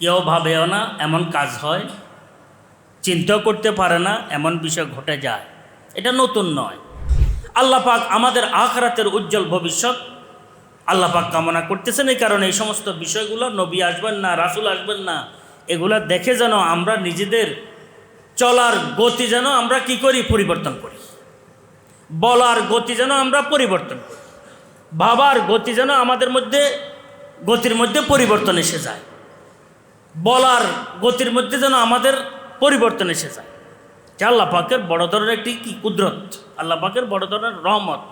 কেউ ভাবেও না এমন কাজ হয়, চিন্তাও করতে পারে না এমন বিষয় ঘটে যায়। এটা নতুন নয়। আল্লাহ পাক আমাদের আখরাতের উজ্জ্বল ভবিষ্যৎ আল্লাহ পাক কামনা করতেছেন এই কারণে এই সমস্ত বিষয়গুলো নবী আসবেন না, রাসুল আসবেন না, এগুলা দেখে যেন আমরা নিজেদের চলার গতি যেন আমরা কি করি? পরিবর্তন করি। বলার গতি যেন আমরা পরিবর্তন করি। ভাবার গতি যেন আমাদের মধ্যে, গতির মধ্যে পরিবর্তন এসে যায়। বলার গতির মধ্যে যেন আমাদের পরিবর্তন এসে যায় যে আল্লাহ পাকের বড় ধরনের একটি কি কুদরত আল্লাহ পাকের বড় ধরনের রহমত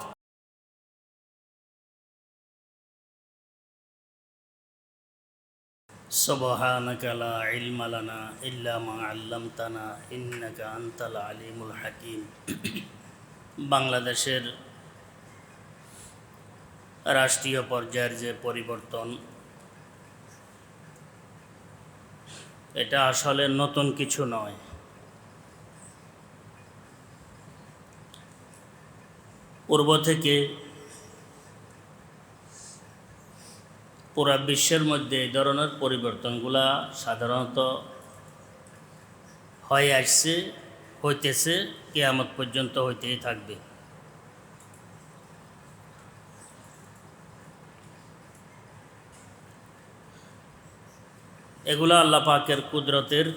سبحانك لا علم لنا إلا ما علمتنا إنك أنت العليم الحكيم বাংলাদেশের রাষ্ট্রীয় পর্যায়ের যে পরিবর্তন এটা আসলে নতুন কিছু নয়। পূর্ব থেকে পুরা বিশ্বের মধ্যে এই ধরনের পরিবর্তনগুলা সাধারণত হয়ে আসছে, হইতেছে, কেয়ামত পর্যন্ত হইতেই থাকবে। এগুলো আল্লাহ পাকের কুদরতের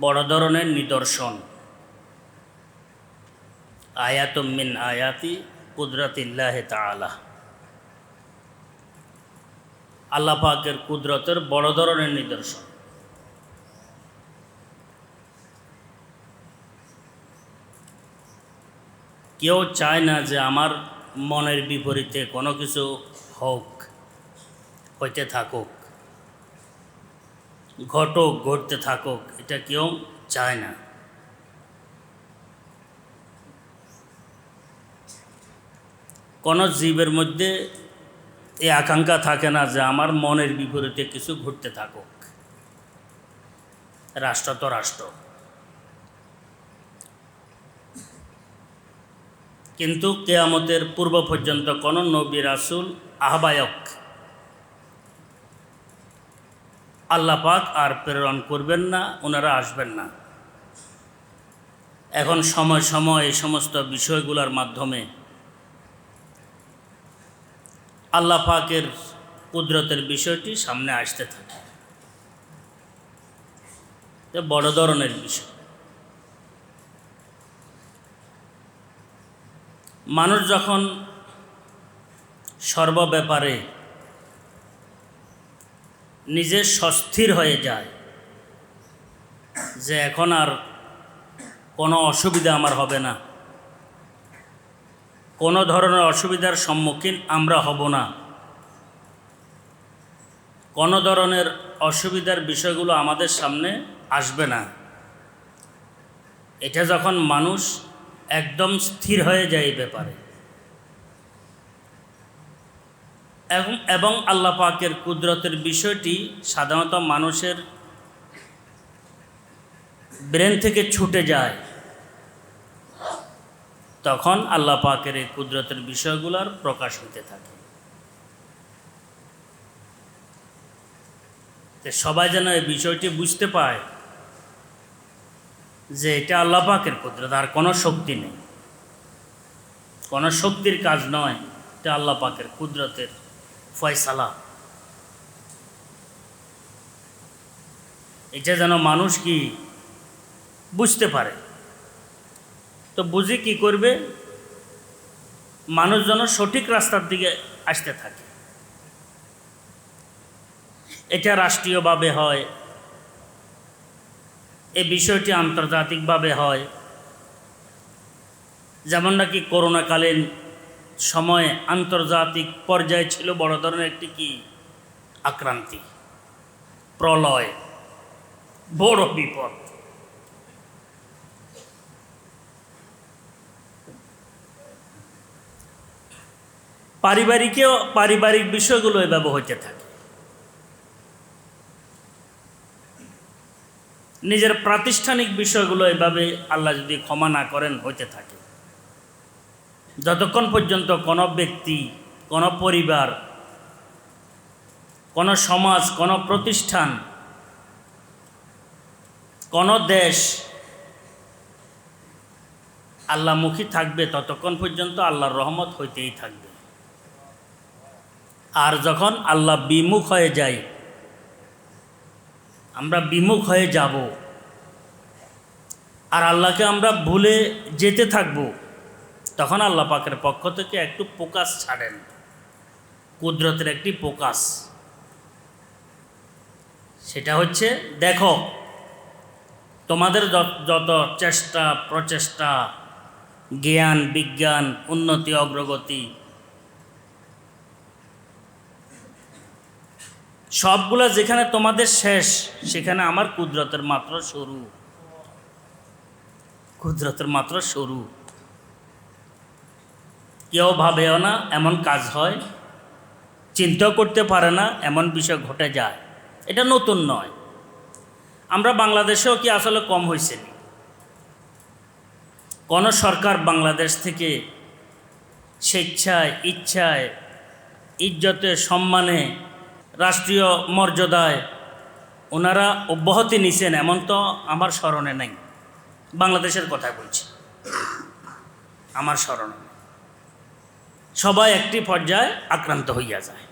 বড় ধরনের নিদর্শন। আয়াতুম মিন আয়াতি কুদরতিল্লাহ তাআলা। আল্লাহ পাকের কুদরতের বড় ধরনের নিদর্শন। কেউ চায় না যে আমার মনের বিপরীতে কোনো কিছু হোক। হইতে থাকুক, ঘটক, ঘটতে থাকুক, এটা কেউ চায় না। কোনো জীবের মধ্যে এই আকাঙ্ক্ষা থাকে না যে আমার মনের বিপরীতে কিছু ঘটতে থাকুক। রাষ্ট্র তো রাষ্ট্র। কিন্তু কেয়ামতের পূর্ব পর্যন্ত কোনো নবী রাসুল আহ্বায়ক আল্লাহ পাক আর প্রেরণ করবেন না, ওনারা আসবেন না। এখন সময় সময় এই সমস্ত বিষয়গুলোর মাধ্যমে আল্লাহ পাকের কুদরতের বিষয়টি সামনে আসতে থাকে। বড় ধরনের বিষয়। মানুষ যখন সর্ব ব্যাপারে নিজে সস্থির হয়ে যায়। যে এখন আর কোনো অসুবিধা আমার হবে না। কোনো ধরনের অসুবিধার সম্মুখীন আমরা হব না। কোনো ধরনের অসুবিধার বিষয়গুলো আমাদের সামনে আসবে না। এটা যখন মানুষ একদম স্থির হয়ে যায় এই ব্যাপারে। এবং এবং আল্লাহ পাকের কুদরতের বিষয়টি সাধারণত মানুষের ব্রেন থেকে ছুটে যায়। তখন আল্লাহ পাকের এই কুদরতের বিষয়গুলোর প্রকাশ হতে থাকে। সবাই যেন এই বিষয়টি বুঝতে পায় যে এটা আল্লাহ পাকের কুদরত, আর কোনো শক্তি নেই। কোনো শক্তির কাজ নয়, এটা আল্লাহ পাকের কুদরতের ফয়সালা। এটা যেন মানুষ কি বুঝতে পারে? তো বুঝে কি করবে? মানুষ যেন সঠিক রাস্তার দিকে আসতে থাকে। এটা রাষ্ট্রীয়ভাবে হয়। এই বিষয়টি আন্তর্জাতিকভাবে হয়। যেমন নাকি করোনাকালীন সময়ে আন্তর্জাতিক পর্যায়ে ছিল বড় ধরনের একটি কি? আক্রান্তি, প্রলয়, বড় বিপদ। পারিবারিকেও পারিবারিক বিষয়গুলো এভাবে হইতে থাকে। নিজের প্রাতিষ্ঠানিক বিষয়গুলো এভাবে আল্লাহ যদি ক্ষমা না করেন, হইতে থাকে। যতক্ষণ পর্যন্ত কোনো ব্যক্তি, কোনো পরিবার, কোনো সমাজ, কোনো প্রতিষ্ঠান, কোনো দেশ আল্লাহমুখী থাকবে, ততক্ষণ পর্যন্ত আল্লাহর রহমত হইতেই থাকবে। আর যখন আল্লাহ বিমুখ হয়ে যায় আমরা বিমুখ হয়ে যাব, আর আল্লাহকে আমরা ভুলে যেতে থাকব তখন আল্লাহ পাকের পক্ষ থেকে একটু প্রকাশ ছাড়েন। কুদরতের একটি প্রকাশ। সেটা হচ্ছে, দেখো, তোমাদের যত- চেষ্টা, প্রচেষ্টা, জ্ঞান, বিজ্ঞান, উন্নতি, অগ্রগতি, সবগুলা যেখানে তোমাদের শেষ, সেখানে আমার কুদরতের মাত্র শুরু। কুদরতের মাত্র শুরু। কেউ ভাবেও না, এমন কাজ হয়। চিন্তাও করতে পারে না, এমন বিষয় ঘটে যায়। এটা নতুন নয়। আমরা বাংলাদেশেও কি আসলে কম হয়েছে? কোনো সরকার বাংলাদেশ থেকে স্বেচ্ছায়, ইচ্ছায়, ইজ্জতে, সম্মানে, রাষ্ট্রীয় মর্যাদায় ওনারা অব্যাহতি নিছেন এমন তো আমার স্মরণে নাই। বাংলাদেশের কথা বলছি। আমার স্মরণে। সবাই একটি পর্যায়ে আক্রান্ত হইয়া যায়।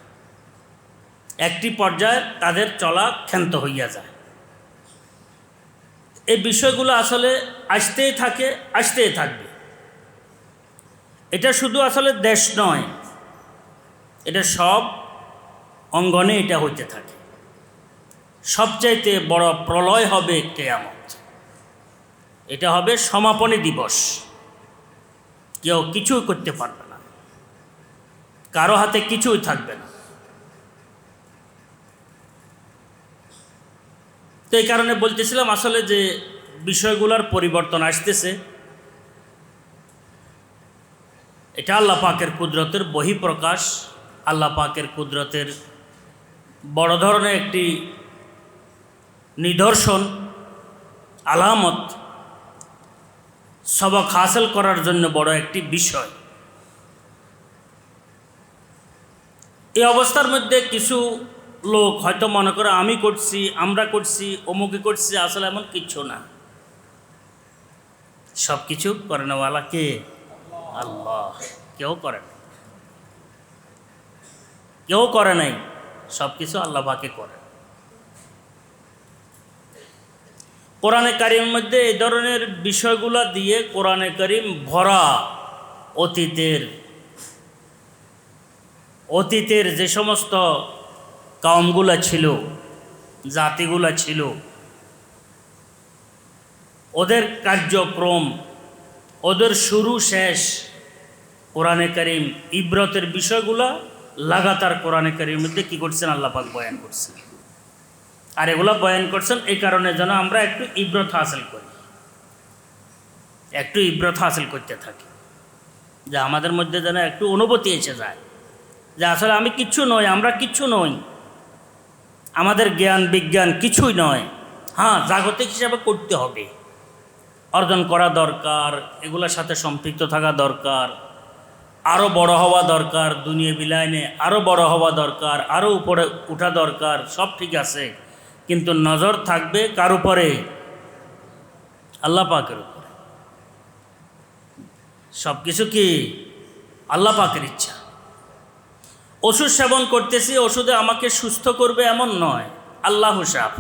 একটি পর্যায়ে তাদের চলা ক্ষান্ত হইয়া যায়। এই বিষয়গুলো আসলে আসতেই থাকে, আসতেই থাকবে। এটা শুধু আসলে দেশ নয়, এটা সব অঙ্গনে এটা হইতে থাকে। সবচাইতে বড় প্রলয় হবে কেয়ামত। এটা হবে সমাপনী দিবস। কেউ কিছুই করতে পারবে কারও হাতে কিছুই থাকবে না। তো এই কারণে বলতেছিলাম আসলে যে বিষয়গুলোর পরিবর্তন আসতেছে, এটা আল্লাহ পাকের কুদরতের বহিঃপ্রকাশ, আল্লাহ পাকের কুদরতের বড় ধরনের একটি নিদর্শন, আলামত, সবক হাসিল করার জন্য বড় একটি বিষয়। এই অবস্থার মধ্যে কিছু লোক হয়তো মনে করে আমি করছি, আমরা করছি, অমুকে করছি, আসলে এমন কিচ্ছু না। সব কিছু করে নেওয়ালা কে? আল্লাহ। কেউ করে না কেউ করে নাই। সব কিছু আল্লাহ পাকে করে। কোরআনে কারিমের মধ্যে এই ধরনের বিষয়গুলো দিয়ে কোরআনে কারিম ভরা অতীতের অতীতের যে সমস্ত কামগুলা ছিল, জাতিগুলা ছিল, ওদের কার্যক্রম, ওদের শুরু শেষ কোরআনে করিম, ইব্রতের বিষয়গুলা লাগাতার কোরআনে করিমের মধ্যে কী করছেন? আল্লাপাক বয়ান করছেন। আর এগুলো বয়ান করছেন এই কারণে যেন আমরা একটু ইব্রত হাসিল করি। একটু ইব্রত হাসিল করতে থাকি। যে আমাদের মধ্যে যেন একটু অনুভূতি এসে যায়। যে আসলে আমি কিচ্ছু নই, আমরা কিচ্ছু নই। আমাদের জ্ঞান, বিজ্ঞান কিছুই নয়। হ্যাঁ জাগতিক হিসাবে করতে হবে। অর্জন করা দরকার, এগুলোর সাথে সম্পৃক্ত থাকা দরকার আরও বড় হওয়া দরকার, দুনিয়া বিলাইনে আরও বড় হওয়া দরকার আরও উপরে উঠা দরকার, সব ঠিক আছে। কিন্তু নজর থাকবে কার উপরে? আল্লাহ পাকের উপরে। সব কিছু কি? আল্লাহ পাকের ইচ্ছা। ওষুধ সেবন করতেছি, ওষুধে আমাকে সুস্থ করবে এমন নয়। আল্লাহ সাহ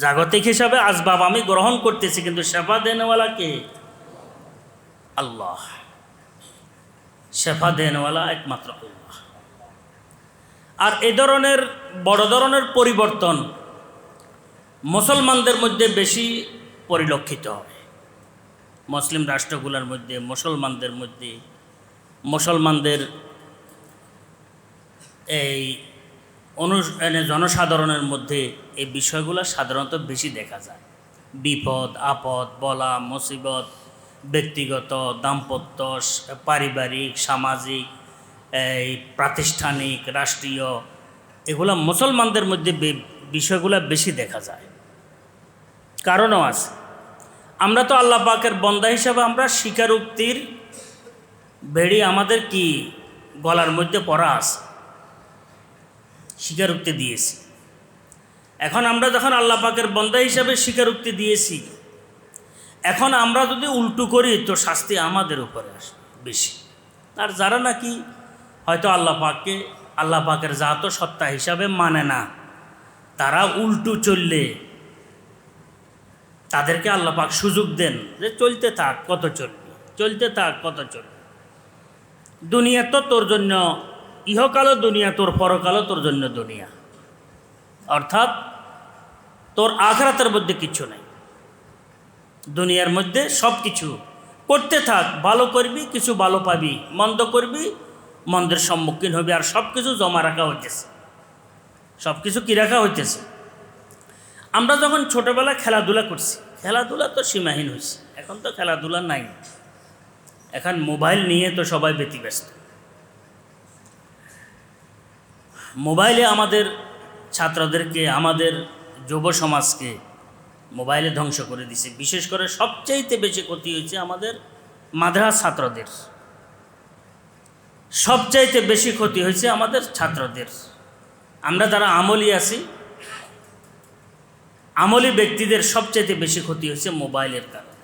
জাগতিক হিসাবে আসবাব আমি গ্রহণ করতেছি, কিন্তু সেবা দেনওয়ালা কে? আল্লাহ। শেফা দেনওয়ালা একমাত্র আল্লাহ। আর এ ধরনের, বড় ধরনের পরিবর্তন মুসলমানদের মধ্যে বেশি পরিলক্ষিত হবে। মুসলিম রাষ্ট্রগুলোর মধ্যে, মুসলমানদের মধ্যে, মুসলমানদের এই অনু জনসাধারণের মধ্যে এই বিষয়গুলো সাধারণত বেশি দেখা যায়। বিপদ, আপদ, বলা, মুসিবত, ব্যক্তিগত, দাম্পত্য, পারিবারিক, সামাজিক, এই প্রাতিষ্ঠানিক, রাষ্ট্রীয়, এগুলো মুসলমানদের মধ্যে বিষয়গুলো বেশি দেখা যায়। কারণও আছে। আমরা তো আল্লাহ পাকের বন্দা হিসাবে আমরা স্বীকারোক্তির বেড়ি আমাদের কি গলার মধ্যে পড়া আছে? স্বীকারোক্তি দিয়েছি। এখন আমরা যখন আল্লাহ পাকের বন্দা হিসাবে স্বীকারোক্তি দিয়েছি, এখন আমরা যদি উল্টো করি, তো শাস্তি আমাদের উপরে আসে বেশি। আর যারা নাকি হয়তো আল্লাহ পাককে, আল্লাহ পাকের জাত সত্তা হিসাবে মানে না, তারা উল্টো চললে তাদেরকে আল্লাহ পাক সুযোগ দেন যে চলতে থাক, কত চলবি? চলতে থাক, কত চলবি? দুনিয়া তো তোর জন্য ইহকালও দুনিয়া, তোর পরকালও তোর জন্য দুনিয়া। অর্থাৎ, তোর আখরাতের মধ্যে কিছু নাই। দুনিয়ার মধ্যে সব কিছু করতে থাক, ভালো করবি, কিছু ভালো পাবি, মন্দ করবি, মন্দের সম্মুখীন হবি, আর সব কিছু জমা রাখা হইতেছে। সব কিছু কী রাখা হইতেছে? আমরা যখন ছোটোবেলায় খেলাধুলা করছি, খেলাধুলা তো সীমাহীন হয়েছে এখন তো খেলাধুলা নাই। এখন মোবাইল নিয়ে তো সবাই ব্যতিব্যস্ত। মোবাইলে আমাদের ছাত্রদেরকে, আমাদের যুব সমাজকে মোবাইলে ধ্বংস করে দিছে। বিশেষ করে সবচাইতে বেশি ক্ষতি হয়েছে আমাদের মাদ্রাস ছাত্রদের। সবচাইতে বেশি ক্ষতি হয়েছে আমাদের ছাত্রদের। আমরা যারা আমলি আছি, আমলি ব্যক্তিদের সবচাইতে বেশি ক্ষতি হয়েছে মোবাইলের কারণে।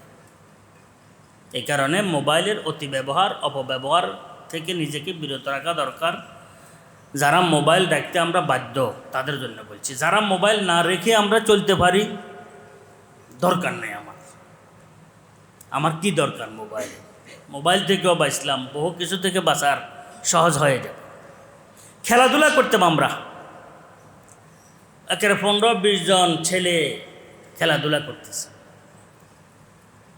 এই কারণে মোবাইলের অতি ব্যবহার অপব্যবহার থেকে নিজেকে বিরত রাখা দরকার। যারা মোবাইল রাখতে আমরা বাধ্য, তাদের জন্য বলছি। যারা মোবাইল না রেখে আমরা চলতে পারি, দরকার নেই আমার। আমার কি দরকার মোবাইল? মোবাইল থেকেও বাঁচলাম, বহু কিছু থেকে বাঁচার সহজ হয়ে যাবে। খেলাধুলা করতাম আমরা। একের পনেরো, বিশ জন ছেলে খেলাধুলা করতেছে।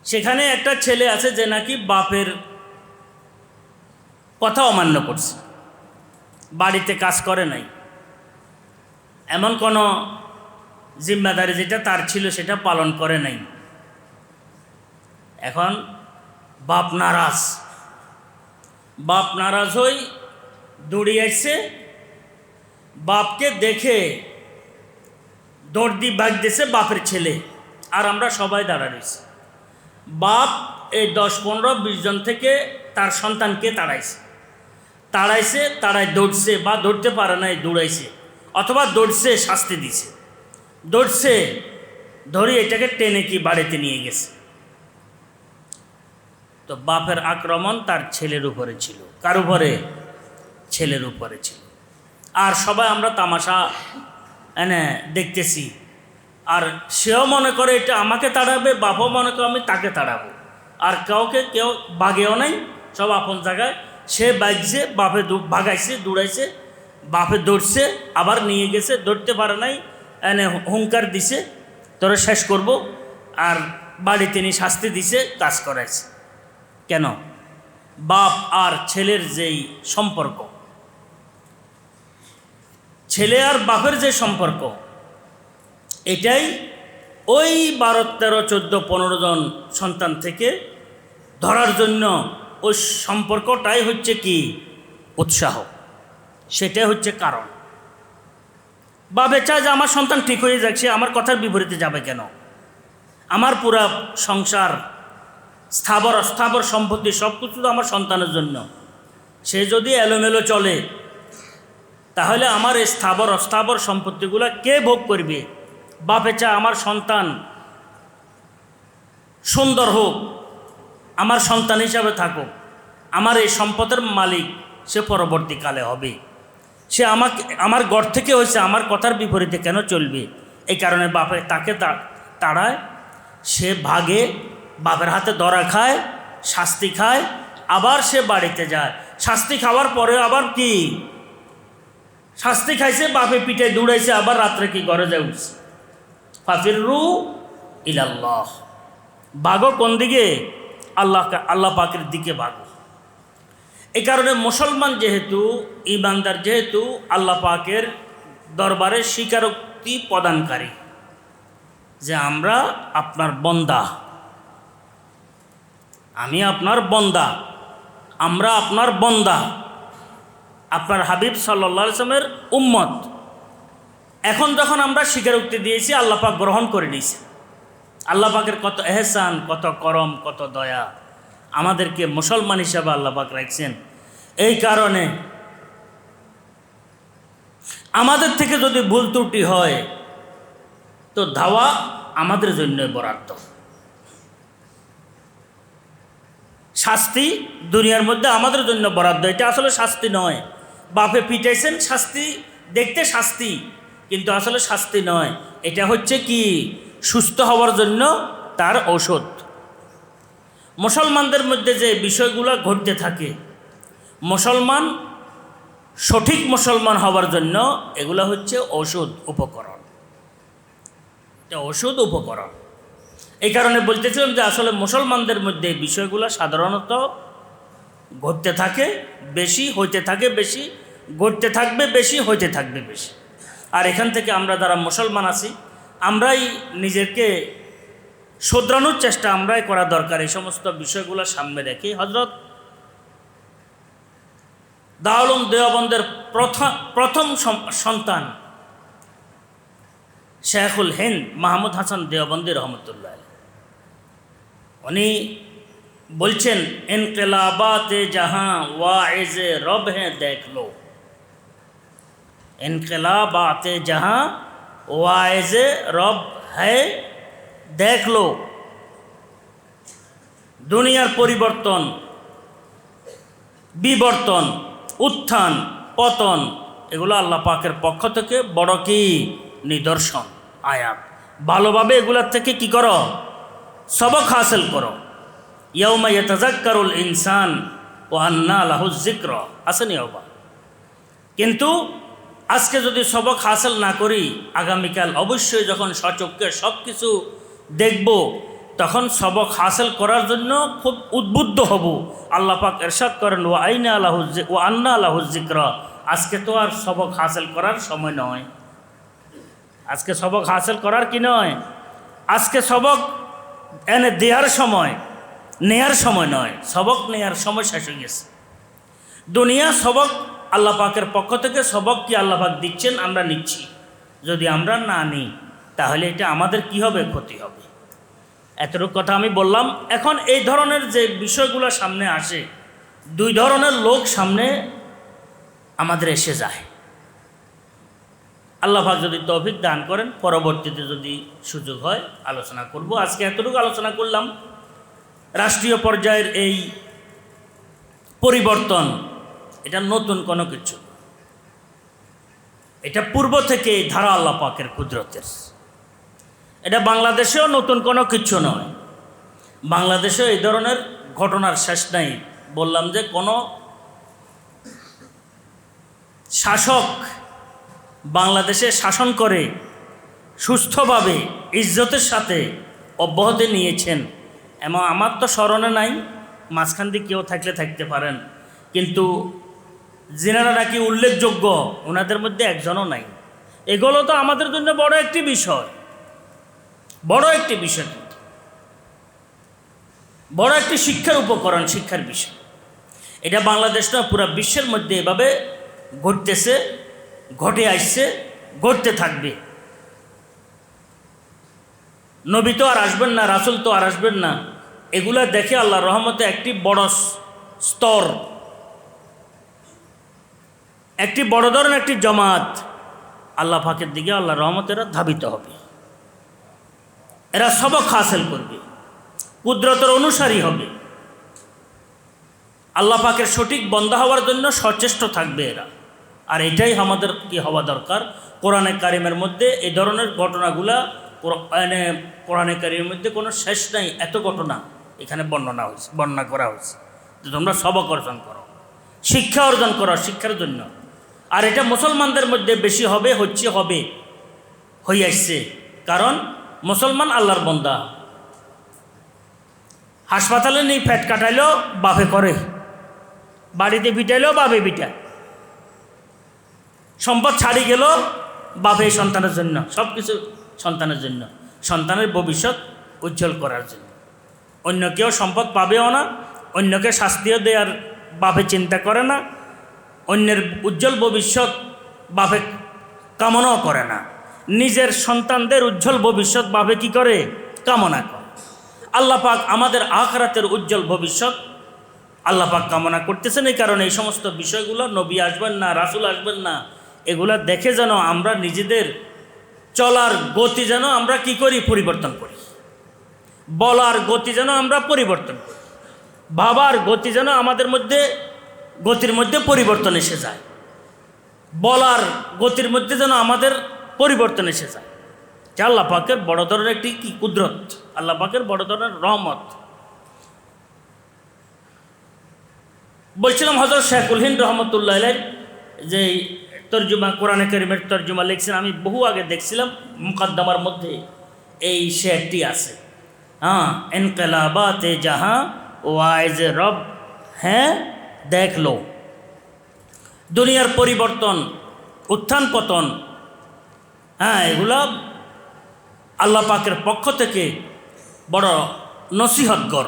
সেখানে একটা ছেলে আছে যে নাকি বাপের কথা অমান্য করছে। বাড়িতে কাজ করে নাই। এমন কোনো জিম্মাদারি যেটা তার ছিল সেটা পালন করে নাই। এখন বাপ নারাজ। বাপ নারাজ হই দৌড়িয়েছে বাপকে দেখে দর্দি ভাগ দিয়েছে বাপের ছেলে। আর আমরা সবাই দাঁড়া রয়েছি। বাপ এই দশ, পনেরো, বিশ জন থেকে তার সন্তানকে তাড়াইছে। তাড়াইছে, তাড়াই দৌড়ছে বা দৌড়তে পারে নাই, দৌড়াইছে অথবা দৌড়ছে, শাস্তি দিছে। দৌড়ছে, ধরে এটাকে টেনে কি বাড়িতে নিয়ে গেছে। তো বাপের আক্রমণ তার ছেলের উপরে ছিল। কার উপরে? ছেলের উপরে ছিল। আর সবাই আমরা তামাশা এনে দেখতেছি। আর সেও মনে করে এটা আমাকে তাড়াবে, বাপও মনে করে আমি তাকে তাড়াবো। আর কাউকে কেউ বাগেও নাই, সব আপন জায়গায় সে বাজছে, বাপে ভাগাইছে, দৌড়াইছে, বাপে দৌড়ছে, আবার নিয়ে গেছে, দৌড়তে পারে নাই, এনে হুঙ্কার দিছে, তোরা শেষ করব, আর বাড়ি তিনি শাস্তি দিছে, কাজ করাইছে। কেন? বাপ আর ছেলের যেই সম্পর্ক, ছেলে আর বাপের যে সম্পর্ক, এটাই ওই বারো, তেরো, চোদ্দ, পনেরো জন সন্তান থেকে ধরার জন্য ওই সম্পর্কটাই হচ্ছে কি? উৎসাহ। সেটাই হচ্ছে কারণ। বাবে চায় যে আমার সন্তান ঠিক হয়ে যাচ্ছে আমার কথার বিপরীতে যাবে কেন? আমার পুরা সংসার, স্থাবর, অস্থাবর সম্পত্তি সব কিছু তো আমার সন্তানের জন্য। সে যদি এলোমেলো চলে, তাহলে আমার এই স্থাবর, অস্থাবর সম্পত্তিগুলো কে ভোগ করবে? বাপে চা আমার সন্তান সুন্দর হোক আমার সন্তান হিসাবে থাকুক, আমার এই সম্পদের মালিক সে পরবর্তীকালে হবে। সে আমাকে, আমার ঘর থেকে হয়েছে, আমার কথার বিপরীতে কেন চলবে? এই কারণে বাপে তাকে তাড়ায়, সে ভাগে বাপের হাতে ধরা খায়, শাস্তি খায়, আবার সে বাড়িতে যায়। শাস্তি খাওয়ার পরে আবার কি? শাস্তি খাইছে, বাপে পিঠে দৌড়াইছে, আবার রাত্রে কি ঘরে যায় উঠছে? রু ইলাল্লাহ। বাগো কোন দিকে? আল্লাহ আল্লাহ পাকের দিকে বাগো। এই কারণে মুসলমান যেহেতু ইমানদার যেহেতু, আল্লাহ পাকের দরবারে স্বীকারোক্তি প্রদানকারী যে আমরা আপনার বন্দা। আমি আপনার বন্দা। আমরা আপনার বন্দা। আপনার হাবিব সাল্লা ইসলামের উম্মত। এখন যখন আমরা স্বীকারোক্তি দিয়েছি, আল্লাহ পাক গ্রহণ করে নিয়েছে আল্লাহ পাকের কত এহসান, কত করম, কত দয়া। আমাদেরকে মুসলমান হিসাবে আল্লাহ পাক রাখছেন। এই কারণে আমাদের থেকে যদি ভুল ত্রুটি হয়, তো ধাওয়া আমাদের জন্য বরাদ্দ। শাস্তি দুনিয়ার মধ্যে আমাদের জন্য বরাদ্দ। এটা আসলে শাস্তি নয়। বাপে পিটাইছেন, শাস্তি দেখতে শাস্তি, কিন্তু আসলে শাস্তি নয়। এটা হচ্ছে কি? সুস্থ হওয়ার জন্য তার ঔষধ। মুসলমানদের মধ্যে যে বিষয়গুলো ঘটতে থাকে, মুসলমান সঠিক মুসলমান হওয়ার জন্য এগুলো হচ্ছে ওষুধ উপকরণ। এটা ওষুধ উপকরণ। এই কারণে বলতেছিলাম যে আসলে মুসলমানদের মধ্যে বিষয়গুলো সাধারণত ঘটতে থাকে, বেশি হইতে থাকে, বেশি, ঘটতে থাকবে, বেশি হইতে থাকবে, বেশি। আর এখান থেকে আমরা যারা মুসলমান আছি আমরাই নিজেকে শোধরানোর চেষ্টা আমরাই করা দরকার, এই সমস্ত বিষয়গুলো সামনে রেখে হজরত দাউলম দেওবন্দের প্রথম প্রথম সন্তান শেখুল হিন্দ মাহমুদ হাসান দেওবন্দি রহমতুল্লাহ উনি বলছেন, ইনকলাবাতে জাহাঁ ওয়াইজে রব হ্যাঁ দেখ লো। ইনকলাবাতে জাহাঁ ওয়াইজে রব হ্যাঁ দেখ লো। দুনিয়ার পরিবর্তন, বিবর্তন, উত্থান, পতন, এগুলো আল্লাহ পাকের পক্ষ থেকে বড় কি? নিদর্শন, আয়াত। ভালোভাবে এগুলার থেকে কি করো? সবক হাসিল করো। ইয়ৌমা ইয়তাজাক্কারুল ইনসান ও আন্না আল্লাহ জিক্র আসেনি কিন্তু আজকে যদি সবক হাসিল না করি, আগামীকাল অবশ্যই যখন সচক্ষে সব কিছু দেখব, তখন সবক হাসিল করার জন্য খুব উদ্বুদ্ধ হব। আল্লাহ পাক এরশাদ করেন ও আইনা আল্লাহ ও আন্না আল্লাহ জিক্র আজকে তো আর সবক হাসিল করার সময় নয়। আজকে সবক হাসিল করার কি নয়? আজকে সবক এনে দেওয়ার সময়, নেয়ার সময় নয়। সবক নেয়ার সময় শেষ হয়ে গেছে। দুনিয়া সবক আল্লাহ পাকের পক্ষ থেকে সবক কি আল্লাহ পাক দিচ্ছেন আমরা নিচ্ছি। যদি আমরা না নিই, তাহলে এটা আমাদের কি হবে? ক্ষতি হবে। এতটুকু কথা আমি বললাম। এখন এই ধরনের যে বিষয়গুলো সামনে আসে, দুই ধরনের লোক সামনে আমাদের এসে যায়। আল্লাহ পাক যদি তৌফিক দান করেন, পরবর্তীতে যদি সুযোগ হয়, আলোচনা করব। আজকে এতটুকু আলোচনা করলাম। রাষ্ট্রীয় পর্যায়ের এই পরিবর্তন এটা নতুন কোনো কিছু। এটা পূর্ব থেকে ধারা আল্লাহ পাকের কুদরতের। এটা বাংলাদেশেও নতুন কোনো কিছু নয়। বাংলাদেশেও এই ধরনের ঘটনার শেষ নাই। বললাম যে কোনো শাসক বাংলাদেশে শাসন করে, সুস্থভাবে, ইজ্জতের সাথে অব্যাহতি নিয়েছেন। এমন আমার তো স্মরণে নাই, মাঝখান দিয়ে কেউ থাকলে থাকতে পারেন। কিন্তু যিনারা নাকি উল্লেখযোগ্য? ওনাদের মধ্যে একজনও নাই। এগুলো তো আমাদের জন্য বড় একটি বিষয়। বড় একটি বিষয়। বড় একটি শিক্ষার উপকরণ, শিক্ষার বিষয়। এটা বাংলাদেশ না পুরো বিশ্বের মধ্যে এভাবে ঘটতেছে, ঘটে আসছে, ঘটতে থাকবে। নবী তো আর আসবেন না, রাসুল তো আর আসবেন না। এগুলা দেখে আল্লাহ রহমতে একটি বড় স্তর একটি বড় ধরনের একটি জমাত আল্লাহ ফাঁকের দিকে আল্লাহ রহমতেরা ধাবিত হবে। এরা সবক হাসিল করবে, কুদরতের অনুসারী হবে। আল্লাহ পাকের সঠিক বন্ধ হওয়ার জন্য সচেষ্ট থাকবে এরা। আর এটাই আমাদের কি হওয়া দরকার? কোরআনে কারিমের মধ্যে এই ধরনের ঘটনাগুলা কোরআনে কোরআনে কারিমের মধ্যে কোনো শেষ নাই, এত ঘটনা এখানে বর্ণনা হয়েছে, বর্ণনা করা হয়েছে তোমরা সবক অর্জন করো। শিক্ষা অর্জন করো শিক্ষার জন্য। আর এটা মুসলমানদের মধ্যে বেশি হবে, হচ্ছে হবে, হয়ে আসছে। কারণ মুসলমান আল্লাহর বন্দা। হাসপাতালে নেই ফ্যাট কাটাইলেও বাপে করে। বাড়িতে পিটাইলেও বাপে পিটায়। সম্পদ ছাড়ি গেল, বাপে সন্তানের জন্য সব কিছু সন্তানের জন্য। সন্তানের ভবিষ্যৎ উজ্জ্বল করার জন্য। অন্য কেউ সম্পদ পাবেও না, অন্যকে শাস্তিও দেওয়ার বাপে চিন্তা করে না। অন্যের উজ্জ্বল ভবিষ্যৎ বাপে কামনাও করে না। নিজের সন্তানদের উজ্জ্বল ভবিষ্যৎ বাপে কি করে? কামনা করে। আল্লাহ পাক আমাদের আখরাতের উজ্জ্বল ভবিষ্যৎ আল্লাহ পাক কামনা করতেছেন এই কারণে এই সমস্ত বিষয়গুলো, নবী আসবেন না, রাসুল আসবেন না, এগুলা দেখে যেন আমরা নিজেদের চলার গতি যেন আমরা কি করি? পরিবর্তন করি। বলার গতি যেন আমরা পরিবর্তন করি। ভাবার গতি যেন আমাদের মধ্যে গতির মধ্যে পরিবর্তন এসে যায়। বলার গতির মধ্যে যেন আমাদের পরিবর্তন এসে যায়। যে আল্লাহ পাকের বড় ধরনের একটি কি? কুদরত। আল্লাহ পাকের বড় ধরনের রহমত। বলছিলাম হজরত শেখুল হিন্দ রহমতুল্লাহ যে তর্জুমা, কোরআনে করিমের তর্জুমা লিখছেন, আমি বহু আগে দেখছিলাম, মুকদ্দমার মধ্যে এই শেরটি আছে। হ্যাঁ এনকলাবাতে যাহা ওয়াইজ রব হ্যাঁ দেখ লো দুনিয়ার পরিবর্তন, উত্থান পতন হ্যাঁ এগুলো আল্লাহ পাকের পক্ষ থেকে বড় নসিহতগর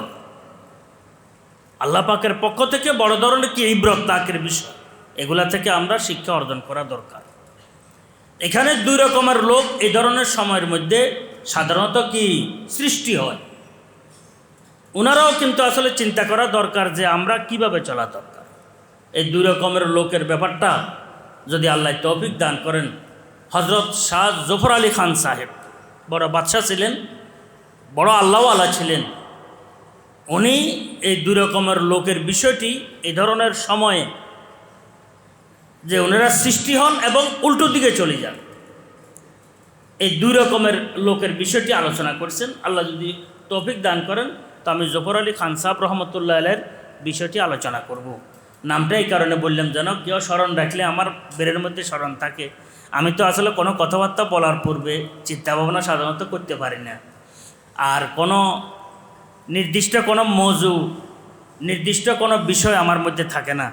আল্লাহ পাকের পক্ষ থেকে বড় ধরনের কি ইব্রত, তাকের বিষয়, এগুলা থেকে আমরা শিক্ষা অর্জন করা দরকার। এখানে দুই রকমের লোক এই ধরনের সময়ের মধ্যে সাধারণত কি সৃষ্টি হয়। ওনারাও কিন্তু আসলে চিন্তা করা দরকার যে আমরা কীভাবে চলা দরকার এই দুই রকমের লোকের ব্যাপারটা যদি আল্লাহ তৌফিক দান করেন হজরত শাহ জফর আলী খান সাহেব বড় বাদশাহ ছিলেন, বড় আল্লাহ আল্লাহওয়ালা ছিলেন। উনি এই দুই রকমের লোকের বিষয়টি এই ধরনের সময়ে যে ওনারা সৃষ্টি হন এবং উল্টো দিকে চলে যান। এই দুই রকমের লোকের বিষয়টি আলোচনা করেছেন। আল্লাহ যদি তৌফিক দান করেন, তো আমি জফর আলী খান সাহেব রহমতুল্লাহ আলের বিষয়টি আলোচনা করব। নামটা এই কারণে বললাম যেন কেউ স্মরণ রাখলে আমার বেরের মধ্যে স্মরণ থাকে। আমি তো আসলে কোনো কথাবার্তা বলার পূর্বে চিন্তা ভাবনা সাধারণত করতে পারি না। আর কোনো নির্দিষ্ট কোনো মজু, নির্দিষ্ট কোনো বিষয় আমার মধ্যে থাকে না।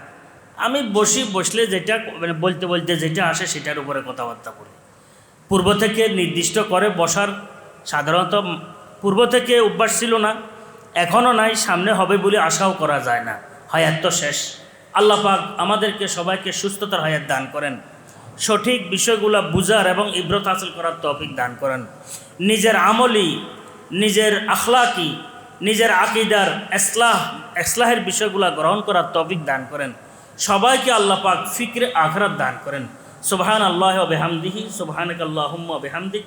আমি বসি, বসলে যেটা মানে বলতে বলতে যেটা আসে সেটার উপরে কথাবার্তা বলি। পূর্ব থেকে নির্দিষ্ট করে বসার সাধারণত পূর্ব থেকে অভ্যাস ছিল না, এখনও নাই, সামনে হবে বলে আশাও করা যায় না। হায়াত তো শেষ। আল্লাহ পাক আমাদেরকে সবাইকে সুস্থতার হায়াত দান করেন। সঠিক বিষয়গুলো বুঝার এবং ইব্রত হাসিল করার তৌফিক দান করেন। নিজের আমলি নিজের আখলাকি নিজের আকিদার এসলাহ এসলাহের বিষয়গুলো গ্রহণ করার তৌফিক দান করেন। সবাইকে আল্লাহ পাক ফিক্রে আখরাত দান করেন। সুবহান আল্লাহ বেহামদিহি সুবহানক আল্লাহুম্মা বেহামদিক।